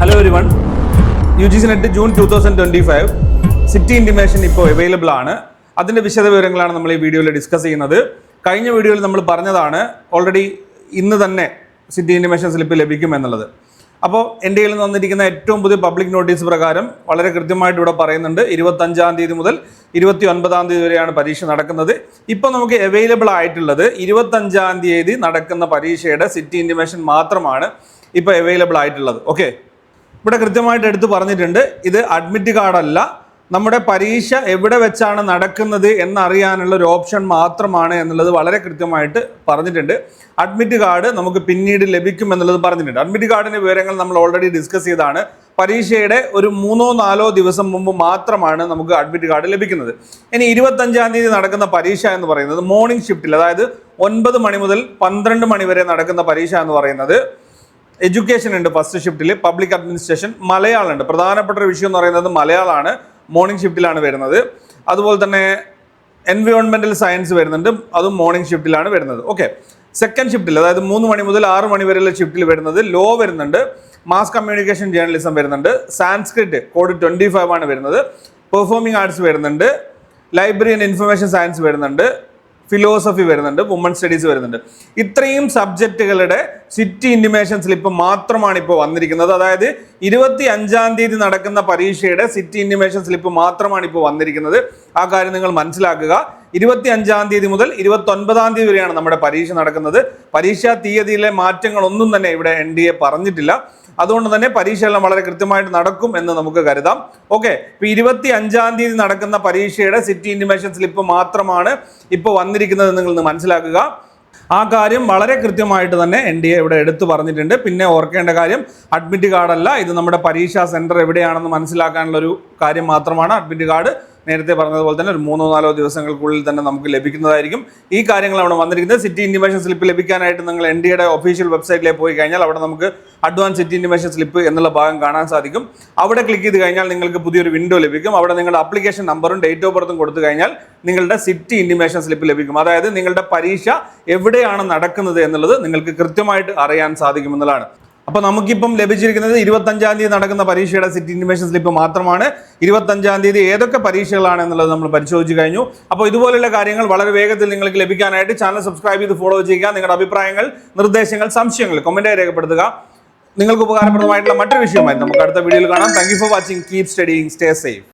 Hello everyone U G C net June two thousand twenty five city intimation ഇപ്പോൾ available ആണ്. അതിന്റെ വിശദ വിവരങ്ങളാണ് നമ്മൾ ഈ വീഡിയോയിൽ ഡിസ്കസ് ചെയ്യുന്നത്. കഴിഞ്ഞ വീഡിയോയിൽ നമ്മൾ പറഞ്ഞതാണ് ഓൾറെഡി ഇന്ന് തന്നെ സിറ്റി ഇൻഡിമേഷൻ സ്ലിപ്പ് ലഭിക്കും എന്നുള്ളത്. അപ്പോൾ എന്റെ കയ്യിൽ നിന്ന് വന്നിരിക്കുന്ന ഏറ്റവും പുതിയ പബ്ലിക് നോട്ടീസ് പ്രകാരം വളരെ കൃത്യമായിട്ട് ഇവിടെ പറയുന്നുണ്ട്. ഇരുപത്തഞ്ചാം തീയതി മുതൽ ഇരുപത്തി ഒൻപതാം തീയതി വരെയാണ് പരീക്ഷ നടക്കുന്നത്. ഇപ്പോൾ നമുക്ക് അവൈലബിൾ ആയിട്ടുള്ളത് ഇരുപത്തഞ്ചാം തീയതി നടക്കുന്ന പരീക്ഷയുടെ സിറ്റി ഇൻഡിമേഷൻ മാത്രമാണ് ഇപ്പോൾ അവൈലബിൾ ആയിട്ടുള്ളത്. ഓക്കെ ഇവിടെ കൃത്യമായിട്ട് എടുത്തു പറഞ്ഞിട്ടുണ്ട്. ഇത് അഡ്മിറ്റ് കാർഡല്ല നമ്മുടെ പരീക്ഷ എവിടെ വെച്ചാണ് നടക്കുന്നത് എന്നറിയാനുള്ള ഒരു ഓപ്ഷൻ മാത്രമാണ് എന്നുള്ളത് വളരെ കൃത്യമായിട്ട് പറഞ്ഞിട്ടുണ്ട്. അഡ്മിറ്റ് കാർഡ് നമുക്ക് പിന്നീട് ലഭിക്കും എന്നുള്ളത് പറഞ്ഞിട്ടുണ്ട്. അഡ്മിറ്റ് കാർഡിന്റെ വിവരങ്ങൾ നമ്മൾ ഓൾറെഡി ഡിസ്കസ് ചെയ്താണ് പരീക്ഷയുടെ ഒരു മൂന്നോ നാലോ ദിവസം മുമ്പ് മാത്രമാണ് നമുക്ക് അഡ്മിറ്റ് കാർഡ് ലഭിക്കുന്നത്. ഇനി ഇരുപത്തഞ്ചാം തീയതി നടക്കുന്ന പരീക്ഷ എന്ന് പറയുന്നത് മോർണിംഗ് ഷിഫ്റ്റിൽ അതായത് ഒൻപത് മണി മുതൽ പന്ത്രണ്ട് മണി വരെ നടക്കുന്ന പരീക്ഷ എന്ന് പറയുന്നത്. എഡ്യൂക്കേഷൻ ഉണ്ട് ഫസ്റ്റ് ഷിഫ്റ്റിൽ പബ്ലിക് അഡ്മിനിസ്ട്രേഷൻ മലയാളം ഉണ്ട് പ്രധാനപ്പെട്ട ഒരു വിഷയം എന്ന് പറയുന്നത് മലയാളമാണ് മോർണിംഗ് ഷിഫ്റ്റിലാണ് വരുന്നത്. അതുപോലെ തന്നെ എൻവയോൺമെന്റൽ സയൻസ് വരുന്നുണ്ട് അതും മോർണിംഗ് ഷിഫ്റ്റിലാണ് വരുന്നത്. ഓക്കെ സെക്കൻഡ് ഷിഫ്റ്റിൽ അതായത് മൂന്ന് മണി മുതൽ ആറ് മണി വരെയുള്ള ഷിഫ്റ്റിൽ വരുന്നത് ലോ വരുന്നുണ്ട് മാസ് കമ്മ്യൂണിക്കേഷൻ ജേർണലിസം വരുന്നുണ്ട് സാൻസ്ക്രിറ്റ് കോഡ് ട്വന്റി ഫൈവ് ആണ് വരുന്നത് പെർഫോമിംഗ് ആർട്സ് വരുന്നുണ്ട് ലൈബ്രറി ആൻഡ് ഇൻഫർമേഷൻ സയൻസ് വരുന്നുണ്ട് ഫിലോസഫി വരുന്നുണ്ട് വുമൺ സ്റ്റഡീസ് വരുന്നുണ്ട്. ഇത്രയും സബ്ജക്റ്റുകളുടെ സിറ്റി ഇന്റിമേഷൻ സ്ലിപ്പ് മാത്രമാണ് ഇപ്പോൾ വന്നിരിക്കുന്നത്. അതായത് ഇരുപത്തി അഞ്ചാം തീയതി നടക്കുന്ന പരീക്ഷയുടെ സിറ്റി ഇന്റിമേഷൻ സ്ലിപ്പ് മാത്രമാണ് ഇപ്പോൾ വന്നിരിക്കുന്നത്. ആ കാര്യം നിങ്ങൾ മനസ്സിലാക്കുക. ഇരുപത്തി അഞ്ചാം തീയതി മുതൽ ഇരുപത്തി ഒൻപതാം തീയതി വരെയാണ് നമ്മുടെ പരീക്ഷ നടക്കുന്നത്. പരീക്ഷാ തീയതിയിലെ മാറ്റങ്ങളൊന്നും തന്നെ ഇവിടെ എൻ ഡി എ പറഞ്ഞിട്ടില്ല. അതുകൊണ്ട് തന്നെ പരീക്ഷയെല്ലാം വളരെ കൃത്യമായിട്ട് നടക്കും എന്ന് നമുക്ക് കരുതാം. ഓക്കെ ഇപ്പൊ ഇരുപത്തി അഞ്ചാം തീയതി നടക്കുന്ന പരീക്ഷയുടെ സിറ്റി ഇന്റിമേഷൻ സ്ലിപ്പ് മാത്രമാണ് ഇപ്പോൾ വന്നിരിക്കുന്നത് നിങ്ങൾ മനസ്സിലാക്കുക. ആ കാര്യം വളരെ കൃത്യമായിട്ട് തന്നെ എൻ ഡി എ ഇവിടെ എടുത്തു പറഞ്ഞിട്ടുണ്ട്. പിന്നെ ഓർക്കേണ്ട കാര്യം അഡ്മിറ്റ് കാർഡല്ല ഇത് നമ്മുടെ പരീക്ഷാ സെന്റർ എവിടെയാണെന്ന് മനസ്സിലാക്കാനുള്ള ഒരു കാര്യം മാത്രമാണ്. അഡ്മിറ്റ് കാർഡ് നേരത്തെ പറഞ്ഞതുപോലെ തന്നെ ഒരു മൂന്നോ നാലോ ദിവസങ്ങൾക്കുള്ളിൽ തന്നെ നമുക്ക് ലഭിക്കുന്നതായിരിക്കും. ഈ കാര്യങ്ങൾ അവിടെ വന്നിരിക്കുന്നത് സിറ്റി ഇൻഡിമേഷൻ സ്ലിപ്പ് ലഭിക്കാനായിട്ട് നിങ്ങൾ എൻ ഡി എയുടെ ഒഫീഷ്യൽ വെബ്സൈറ്റിലേക്ക് പോയി കഴിഞ്ഞാൽ അവിടെ നമുക്ക് അഡ്വാൻസ് സിറ്റി ഇൻഡിമേഷൻ സ്ലിപ്പ് എന്നുള്ള ഭാഗം കാണാൻ സാധിക്കും. അവിടെ ക്ലിക്ക് ചെയ്ത് കഴിഞ്ഞാൽ നിങ്ങൾക്ക് പുതിയൊരു വിൻഡോ ലഭിക്കും. അവിടെ നിങ്ങളുടെ അപ്ലിക്കേഷൻ നമ്പറും ഡേറ്റ് ഓഫ് ബർത്തും കൊടുത്തു കഴിഞ്ഞാൽ നിങ്ങളുടെ സിറ്റി ഇൻഡിമേഷൻ സ്ലിപ്പ് ലഭിക്കും. അതായത് നിങ്ങളുടെ പരീക്ഷ എവിടെയാണ് നടക്കുന്നത് എന്നുള്ളത് നിങ്ങൾക്ക് കൃത്യമായിട്ട് അറിയാൻ സാധിക്കുമെന്നുള്ളതാണ് അപ്പോൾ നമുക്കിപ്പം ലഭിച്ചിരിക്കുന്നത് ഇരുപത്തഞ്ചാം തീയതി നടക്കുന്ന പരീക്ഷയുടെ സിറ്റി ഇൻഫർമേഷൻ സ്ലിപ്പ് മാത്രമാണ്. ഇരുപത്തഞ്ചാം തീയതി ഏതൊക്കെ പരീക്ഷകളാണ് എന്നുള്ളത് നമ്മൾ പരിശോധിച്ച് കഴിഞ്ഞു. അപ്പോൾ ഇതുപോലുള്ള കാര്യങ്ങൾ വളരെ വേഗത്തിൽ നിങ്ങൾക്ക് ലഭിക്കാനായിട്ട് ചാനൽ സബ്സ്ക്രൈബ് ചെയ്ത് ഫോളോ ചെയ്യുക. നിങ്ങളുടെ അഭിപ്രായങ്ങൾ നിർദ്ദേശങ്ങൾ സംശയങ്ങൾ കമന്റായി രേഖപ്പെടുത്തുക. നിങ്ങൾക്ക് ഉപകാരപ്രദമായിട്ടുള്ള മറ്റൊരു വിഷയമായി നമുക്ക് അടുത്ത വീഡിയോയിൽ കാണാം. Thank for watching keep studying stay safe